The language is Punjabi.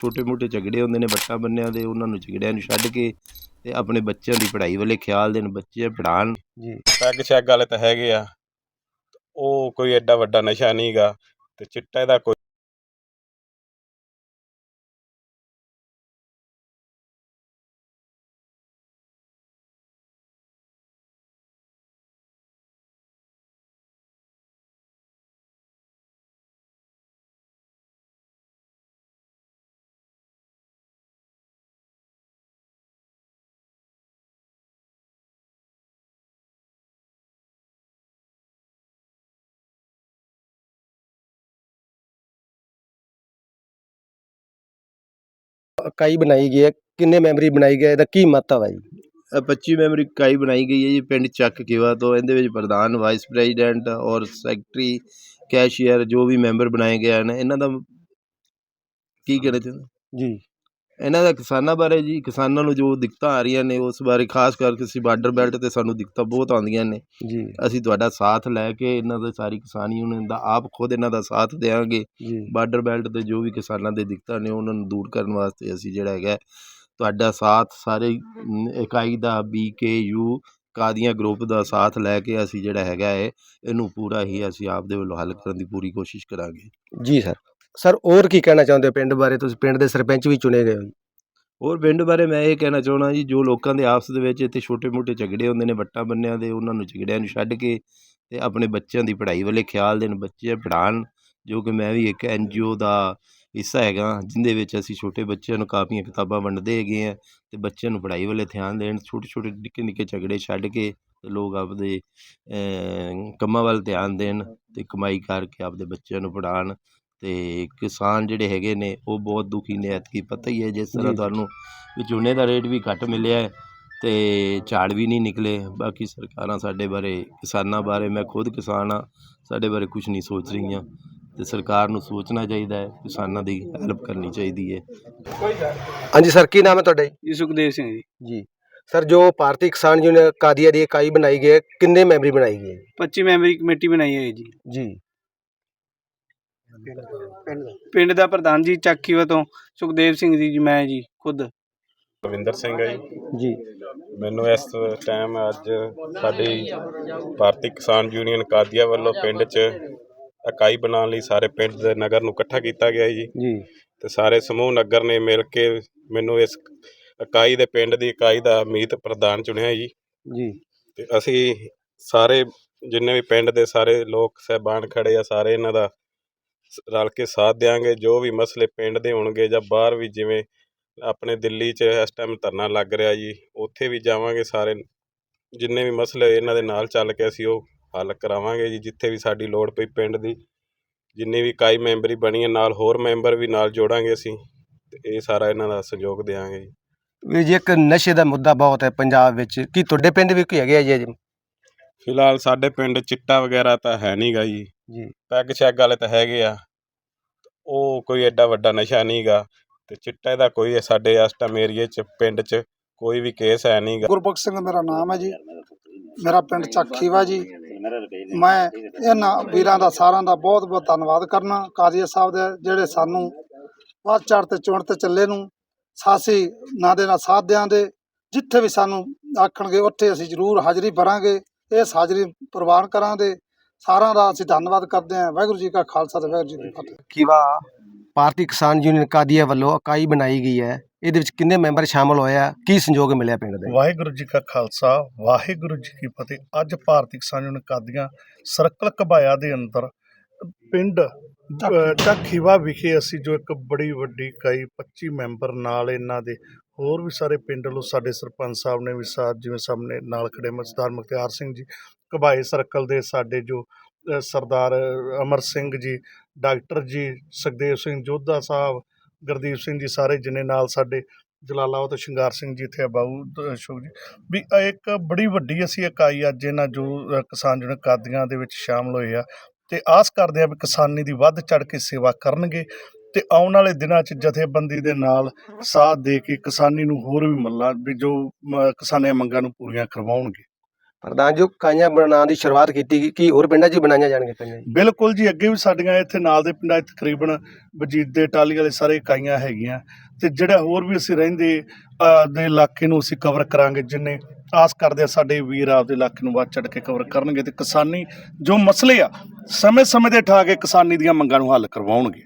ਛੋਟੇ ਮੋਟੇ ਝਗੜੇ ਹੁੰਦੇ ਨੇ ਵੱਟਾਂ ਬੰਨਿਆਂ ਦੇ, ਉਹਨਾਂ ਨੂੰ ਝਗੜਿਆਂ ਨੂੰ ਛੱਡ ਕੇ ਤੇ ਆਪਣੇ ਬੱਚਿਆਂ ਦੀ ਪੜ੍ਹਾਈ ਵੱਲੇ ਖਿਆਲ ਦੇਣ, ਬੱਚੇ ਪੜ੍ਹਾਉਣ। ਜੀ, ਪੈਗ ਸ਼ੈਗ ਵਾਲੇ ਤਾਂ ਹੈਗੇ ਆ, ਉਹ ਕੋਈ ਐਡਾ ਵੱਡਾ ਨਸ਼ਾ ਨਹੀਂਗਾ ਤੇ ਚਿੱਟੇ ਦਾ ਕੋਈ ਇਕਾਈ ਬਣਾਈ ਗਈ ਹੈ ਕਿੰਨੇ ਮੈਂਬਰੀ ਬਣਾਈ ਗਈ ਹੈ ਇਹਦਾ ਕੀ ਮਹੱਤਵ ਹੈ ਜੀ? ਇਹ 25 ਮੈਂਬਰੀ ਇਕਾਈ ਬਣਾਈ ਗਈ ਹੈ ਜੀ ਪਿੰਡ ਚੱਕ ਕਿਵਾ ਤੋਂ। ਇਹਦੇ ਵਿੱਚ ਪ੍ਰਧਾਨ ਵਾਈਸ ਪ੍ਰੈਜ਼ੀਡੈਂਟ ਔਰ ਸੈਕਟਰੀ ਕੈਸ਼ੀਅਰ ਜੋ ਵੀ ਮੈਂਬਰ ਬਣਾਏ ਗਏ ਹਨ ਇਹਨਾਂ ਦਾ ਕੀ ਕਹਿਣਾ ਚਾਹੁੰਦੇ? ਜੀ। ਇਹਨਾਂ ਦਾ ਕਿਸਾਨਾਂ ਬਾਰੇ ਜੀ ਕਿਸਾਨਾਂ ਨੂੰ ਜੋ ਦਿੱਕਤਾਂ ਆ ਰਹੀਆਂ ਨੇ ਉਸ ਬਾਰੇ ਖਾਸ ਕਰਕੇ ਅਸੀਂ ਬਾਰਡਰ ਬੈਲਟ ਤੇ ਸਾਨੂੰ ਦਿੱਕਤਾਂ ਬਹੁਤ ਆਉਂਦੀਆਂ ਨੇ। ਜੀ। ਅਸੀਂ ਤੁਹਾਡਾ ਸਾਥ ਲੈ ਕੇ ਇਹਨਾਂ ਦੇ ਸਾਰੀ ਕਿਸਾਨ ਯੂਨੀਅਨ ਦਾ ਆਪ ਖੁਦ ਇਹਨਾਂ ਦਾ ਸਾਥ ਦੇਵਾਂਗੇ ਬਾਰਡਰ ਬੈਲਟ ਤੇ ਜੋ ਵੀ ਕਿਸਾਨਾਂ ਦੇ ਦਿੱਕਤਾਂ ਨੇ ਉਹਨਾਂ ਨੂੰ ਦੂਰ ਕਰਨ ਵਾਸਤੇ ਅਸੀਂ ਜਿਹੜਾ ਹੈਗਾ ਤੁਹਾਡਾ ਸਾਥ ਸਾਰੇ ਇਕਾਈ ਦਾ ਬੀਕੇਯੂ ਕਾਦੀਆਂ ਗਰੁੱਪ ਦਾ ਸਾਥ ਲੈ ਕੇ ਅਸੀਂ ਜਿਹੜਾ ਹੈਗਾ ਹੈ ਇਹਨੂੰ ਪੂਰਾ ਹੀ ਅਸੀਂ ਆਪ ਦੇ ਵੱਲੋਂ ਹੱਲ ਕਰਨ ਦੀ ਪੂਰੀ ਕੋਸ਼ਿਸ਼ ਕਰਾਂਗੇ। ਜੀ ਸਰ। ਸਰ, ਹੋਰ ਕੀ ਕਹਿਣਾ ਚਾਹੁੰਦੇ ਹੋ ਪਿੰਡ ਬਾਰੇ ਤੁਸੀਂ ਪਿੰਡ ਦੇ ਸਰਪੰਚ ਵੀ ਚੁਣੇ ਗਏ ਹੋ ਜੀ। ਹੋਰ ਪਿੰਡ ਬਾਰੇ ਮੈਂ ਇਹ ਕਹਿਣਾ ਚਾਹੁੰਦਾ ਜੀ, ਜੋ ਲੋਕਾਂ ਦੇ ਆਪਸ ਦੇ ਵਿੱਚ ਇੱਥੇ ਛੋਟੇ-ਮੋਟੇ ਝਗੜੇ ਹੁੰਦੇ ਨੇ, ਵੱਟਾਂ ਬੰਨਿਆਂ ਦੇ, ਉਹਨਾਂ ਨੂੰ ਝਗੜਿਆਂ ਨੂੰ ਛੱਡ ਕੇ ਤੇ ਆਪਣੇ ਬੱਚਿਆਂ ਦੀ ਪੜ੍ਹਾਈ ਵੱਲੇ ਖਿਆਲ ਦੇਣ, ਬੱਚੇ ਪੜ੍ਹਾਉਣ, ਜੋ ਕਿ ਮੈਂ ਵੀ ਇੱਕ ਐਨਜੀਓ ਦਾ ਹਿੱਸਾ ਹੈਗਾ, ਜਿੰਦੇ ਵਿੱਚ ਅਸੀਂ ਛੋਟੇ ਬੱਚਿਆਂ ਨੂੰ ਕਾਪੀਆਂ ਕਿਤਾਬਾਂ ਵੰਡਦੇ ਹੈਗੇ ਆ ਤੇ ਬੱਚਿਆਂ ਨੂੰ ਪੜ੍ਹਾਈ ਵੱਲੇ ਧਿਆਨ ਦੇਣ, ਛੋਟੇ-ਛੋਟੇ, ਨਿੱਕੇ-ਨਿੱਕੇ ਝਗੜੇ ਛੱਡ ਕੇ ਤੇ ਲੋਕ ਆਪਦੇ ਕੰਮਾਂ ਵੱਲ ਧਿਆਨ ਦੇਣ ਤੇ ਕਮਾਈ ਕਰਕੇ ਆਪਦੇ ਬੱਚਿਆਂ ਨੂੰ ਪੜ੍ਹਾਉਣ ਤੇ ਕਿਸਾਨ ਜਿਹੜੇ ਹੈਗੇ ਨੇ ਉਹ ਬਹੁਤ ਦੁਖੀ ਨੇ ਐਤਕੀ ਪਤਾ ਹੀ ਹੈ ਜਿਸ ਤਰ੍ਹਾਂ। ਤੁਹਾਨੂੰ ਵੀ ਝੋਨੇ ਦਾ ਰੇਟ ਵੀ ਘੱਟ ਮਿਲਿਆ ਹੈ ਤੇ ਝਾੜ ਵੀ ਨਹੀਂ ਨਿਕਲੇ। ਬਾਕੀ ਸਰਕਾਰਾਂ ਸਾਡੇ ਬਾਰੇ ਕਿਸਾਨਾਂ ਬਾਰੇ ਮੈਂ ਖੁਦ ਕਿਸਾਨ ਆ ਸਾਡੇ ਬਾਰੇ ਕੁਝ ਨਹੀਂ ਸੋਚ ਰਹੀਆਂ। ਤੇ ਸਰਕਾਰ ਨੂੰ ਸੋਚਣਾ ਚਾਹੀਦਾ ਹੈ ਕਿਸਾਨਾਂ ਦੀ ਹੈਲਪ ਕਰਨੀ ਚਾਹੀਦੀ ਹੈ। ਹਾਂਜੀ ਸਰ ਕੀ ਨਾਮ ਹੈ ਤੁਹਾਡਾ ਜੀ? ਜੀ ਸੁਖਦੇਵ ਸਿੰਘ ਜੀ। ਜੀ। ਸਰ ਜੋ ਭਾਰਤੀ ਕਿਸਾਨ ਯੂਨੀਅਨ ਕਾਦੀਆਂ ਦੀ ਇਕਾਈ ਬਣਾਈ ਗਈ ਹੈ ਕਿੰਨੇ ਮੈਂਬਰੀ ਬਣਾਈ ਗਈ ਹੈ? 25 ਮੈਂਬਰੀ ਕਮੇਟੀ ਬਣਾਈ ਹੈ ਜੀ। ਜੀ। ਪਿੰਡ ਦਾ। ਪ੍ਰਧਾਨ ਜੀ ਚੱਕੀਵਾ ਤੋਂ ਸੁਖਦੇਵ ਸਿੰਘ ਜੀ ਜੀ ਮੈਂ ਜੀ ਖੁਦ। ਰਵਿੰਦਰ ਸਿੰਘ ਹੈ ਜੀ। ਜੀ। ਮੈਨੂੰ ਇਸ ਟਾਈਮ ਅੱਜ ਸਾਡੀ ਭਾਰਤੀ ਕਿਸਾਨ ਯੂਨੀਅਨ ਕਾਦੀਆਂ ਵੱਲੋਂ ਪਿੰਡ 'ਚ ਇਕਾਈ ਬਣਾਉਣ ਲਈ ਸਾਰੇ ਪਿੰਡ ਦੇ ਨਗਰ ਨੂੰ ਇਕੱਠਾ ਕੀਤਾ ਗਿਆ ਜੀ। ਜੀ। ਤੇ ਸਾਰੇ ਸਮੂਹ ਨਗਰ ਨੇ ਮਿਲ ਕੇ ਮੈਨੂੰ ਇਸ ਇਕਾਈ ਦੇ ਪਿੰਡ ਦੀ ਇਕਾਈ ਦਾ ਮੀਤ ਪ੍ਰਧਾਨ ਚੁਣਿਆ ਜੀ। ਜੀ। ਤੇ ਅਸੀਂ ਸਾਰੇ ਜਿੰਨੇ ਵੀ ਪਿੰਡ ਦੇ ਸਾਰੇ ਲੋਕ ਸਹਿਬਾਨ ਖੜੇ ਆ ਸਾਰੇ ਇਹਨਾਂ ਦਾ ਰਲ ਕੇ ਸਾਥ ਦਿਆਂਗੇ ਜੋ ਵੀ ਮਸਲੇ ਪਿੰਡ ਦੇ ਹੋਣਗੇ ਜਾਂ ਬਾਹਰ ਵੀ ਜਿਵੇਂ ਆਪਣੇ ਦਿੱਲੀ 'ਚ ਇਸ ਟਾਈਮ ਧਰਨਾ ਲੱਗ ਰਿਹਾ ਜੀ ਉੱਥੇ ਵੀ ਜਾਵਾਂਗੇ ਸਾਰੇ। ਜਿੰਨੇ ਵੀ ਮਸਲੇ ਇਹਨਾਂ ਦੇ ਨਾਲ ਚੱਲ ਕੇ ਅਸੀਂ ਉਹ ਹੱਲ ਕਰਾਵਾਂਗੇ ਜੀ ਜਿੱਥੇ ਵੀ ਸਾਡੀ ਲੋੜ ਪਈ ਪਿੰਡ ਦੀ। ਜਿੰਨੀ ਵੀ ਇਕਾਈ ਮੈਂਬਰੀ ਬਣੀ ਹੈ ਨਾਲ ਹੋਰ ਮੈਂਬਰ ਵੀ ਨਾਲ ਜੋੜਾਂਗੇ ਅਸੀਂ ਤੇ ਇਹ ਸਾਰਾ ਇਹਨਾਂ ਦਾ ਸਹਿਯੋਗ ਦੇਵਾਂਗੇ ਜੀ। ਵੀਰ ਜੀ ਇੱਕ ਨਸ਼ੇ ਦਾ ਮੁੱਦਾ ਬਹੁਤ ਹੈ ਪੰਜਾਬ ਵਿੱਚ। ਕੀ ਤੁਹਾਡੇ ਪਿੰਡ ਵੀ ਕੋਈ ਹੈਗੇ ਆ ਜੀ ਫਿਲਹਾਲ ਸਾਡੇ ਪਿੰਡ ਚਿੱਟਾ ਵਗੈਰਾ ਤਾਂ ਹੈ ਨਹੀਂਗਾ ਜੀ। ਜੀ। ਪੈਗ ਸ਼ੈਗ ਵਾਲੇ ਤਾਂ ਹੈਗੇ ਆ। ਉਹ ਕੋਈ ਐਡਾ ਵੱਡਾ ਨਸ਼ਾ ਨਹੀਂਗਾ ਤੇ ਚਿੱਟੇ ਦਾ ਕੋਈ ਸਾਡੇ ਇਸ ਟਾਈਮ ਏਰੀਏ 'ਚ ਪਿੰਡ 'ਚ ਕੋਈ ਵੀ ਕੇਸ ਹੈ ਨਹੀਂਗਾ। ਗੁਰਬਖਸ਼ ਸਿੰਘ ਮੇਰਾ ਨਾਮ ਹੈ ਜੀ। ਮੇਰਾ ਪਿੰਡ ਚੱਖੀਵਾ ਜੀ। ਮੈਂ ਇਹਨਾਂ ਵੀਰਾਂ ਦਾ ਸਾਰਿਆਂ ਦਾ ਬਹੁਤ ਬਹੁਤ ਧੰਨਵਾਦ ਕਰਨਾ ਕਾਜ਼ੀ ਸਾਹਿਬ ਦੇ ਜਿਹੜੇ ਸਾਨੂੰ ਵੱਧ ਚੜ੍ਹ ਤੇ ਚੁਣ ਤੇ ਚੱਲੇ ਨੂੰ ਸਾਸੀ ਨਾ ਦੇ ਨਾਲ ਸਾਥ ਦਿਆਂਦੇ ਜਿੱਥੇ ਵੀ ਸਾਨੂੰ ਆਖਣਗੇ ਉੱਥੇ ਅਸੀਂ ਜ਼ਰੂਰ ਹਾਜ਼ਰੀ ਭਰਾਂਗੇ। ਇਸ ਹਾਜ਼ਰੀ ਪ੍ਰਵਾਨ ਕਰਾਂਗੇ। ਸਾਰਿਆਂ ਦਾ ਅਸੀਂ ਧੰਨਵਾਦ ਕਰਦੇ ਹਾਂ। ਵਾਹਿਗੁਰੂ ਜੀ ਕਾ ਖਾਲਸਾ ਤੇ ਵਾਹਿਗੁਰੂ ਜੀ ਕੀ ਫਤਿਹ। ਕਿਵਾ ਭਾਰਤੀ ਕਿਸਾਨ ਯੂਨੀਅਨ ਕਾਦੀਆਂ ਵੱਲੋਂ ਇਕਾਈ ਬਣਾਈ ਗਈ ਹੈ। ਇਹਦੇ ਵਿੱਚ ਕਿੰਨੇ ਮੈਂਬਰ ਸ਼ਾਮਲ ਹੋਏ ਆ? ਕੀ ਸੰਯੋਗ ਮਿਲਿਆ ਪਿੰਡ ਦੇ? ਵਾਹਿਗੁਰੂ ਜੀ ਕਾ ਖਾਲਸਾ ਵਾਹਿਗੁਰੂ ਜੀ ਕੀ ਫਤਿਹ। ਅੱਜ ਭਾਰਤੀ ਕਿਸਾਨ ਯੂਨੀਅਨ ਕਾਦੀਆਂ ਸਰਕਲ ਕਬਾਇਆ ਦੇ ਅੰਦਰ ਪਿੰਡ ਅ, ਢਾਖੀਵਾ ਵਿਖੇ ਅਸੀਂ ਜੋ ਇੱਕ ਬੜੀ ਵੱਡੀ ਇਕਾਈ 25 ਮੈਂਬਰ ਨਾਲ ਇਹਨਾਂ ਦੇ ਹੋਰ ਵੀ ਸਾਰੇ ਪਿੰਡ ਵੱਲੋਂ ਸਾਡੇ ਸਰਪੰਚ ਸਾਹਿਬ ਨੇ ਵੀ ਸਾਥ, ਜਿਵੇਂ ਸਾਹਮਣੇ ਨਾਲ ਖੜੇ ਮਸਦਾਰ ਮੁਖਤਿਆਰ ਸਿੰਘ ਜੀ ਕਬਾਏ ਸਰਕਲ ਦੇ ਸਾਡੇ ਜੋ ਸਰਦਾਰ ਅਮਰ ਸਿੰਘ ਜੀ, ਡਾਕਟਰ ਜੀ, ਸੁਖਦੇਵ ਸਿੰਘ ਜੋਧਾ ਸਾਹਿਬ, ਗੁਰਦੀਪ ਸਿੰਘ ਜੀ ਸਾਰੇ ਜਿਨੇ ਨਾਲ ਸਾਡੇ ਜਲਾਲਾਬਾਦ ਸ਼ਿੰਗਾਰ ਸਿੰਘ ਜੀ ਇੱਥੇ ਆ, ਬਾਊ ਅਸ਼ੋਕ ਜੀ, ਵੀ ਇਹ ਇੱਕ ਬੜੀ ਵੱਡੀ ਅਸੀਂ ਇਕਾਈ ਅੱਜ ਇਹਨਾਂ ਜੋ ਕਿਸਾਨ ਜਨ ਕਾਦੀਆਂ ਦੇ ਵਿੱਚ ਸ਼ਾਮਲ ਹੋਏ ਆ, ਤੇ ਆਸ ਕਰਦੇ ਆ ਵੀ ਕਿਸਾਨੀ ਦੀ ਵੱਧ ਚੜ ਕੇ ਸੇਵਾ ਕਰਨਗੇ ਤੇ ਆਉਣ ਵਾਲੇ ਦਿਨਾਂ 'ਚ ਜਥੇਬੰਦੀ ਦੇ ਨਾਲ ਸਾਥ ਦੇ ਕੇ ਕਿਸਾਨੀ ਨੂੰ ਹੋਰ ਵੀ ਮੱਲਾ ਵੀ ਜੋ ਕਿਸਾਨਾਂ ਮੰਗਾਂ ਨੂੰ ਪੂਰੀਆਂ ਕਰਵਾਉਣਗੇ। ਪ੍ਰਧਾਨ ਜੀ ਕਾਈਆਂ ਬਣਾਉਣ ਦੀ ਸ਼ੁਰੂਆਤ ਕੀਤੀ ਗਈ ਕੀ ਹੋਰ ਪਿੰਡਾਂ 'ਚ ਬਣਾਈਆਂ ਜਾਣਗੀਆਂ ਕਾਈਆਂ ਜੀ? ਬਿਲਕੁਲ ਜੀ ਅੱਗੇ ਵੀ ਸਾਡੀਆਂ ਇੱਥੇ ਨਾਲ ਦੇ ਪਿੰਡਾਂ 'ਚ ਤਕਰੀਬਨ ਵਜੀਦ ਦੇ ਟਾਲੀ ਵਾਲੇ ਸਾਰੇ ਇਕਾਈਆਂ ਹੈਗੀਆਂ। ਤੇ ਜਿਹੜਾ ਹੋਰ ਵੀ ਅਸੀਂ ਰਹਿੰਦੇ ਦੇ ਇਲਾਕੇ ਨੂੰ ਅਸੀਂ ਕਵਰ ਕਰਾਂਗੇ ਜਿੰਨੇ ਆਸ ਕਰਦੇ ਆ ਸਾਡੇ ਵੀਰ ਆਪਦੇ ਇਲਾਕੇ ਨੂੰ ਵੱਧ ਚੜ ਕੇ ਕਵਰ ਕਰਨਗੇ ਤੇ ਕਿਸਾਨੀ ਜੋ ਮਸਲੇ ਆ ਸਮੇਂ ਸਮੇਂ ਤੇ ਠਾ ਕੇ ਕਿਸਾਨੀ ਦੀਆਂ ਮੰਗਾਂ ਨੂੰ ਹੱਲ ਕਰਵਾਉਣਗੇ।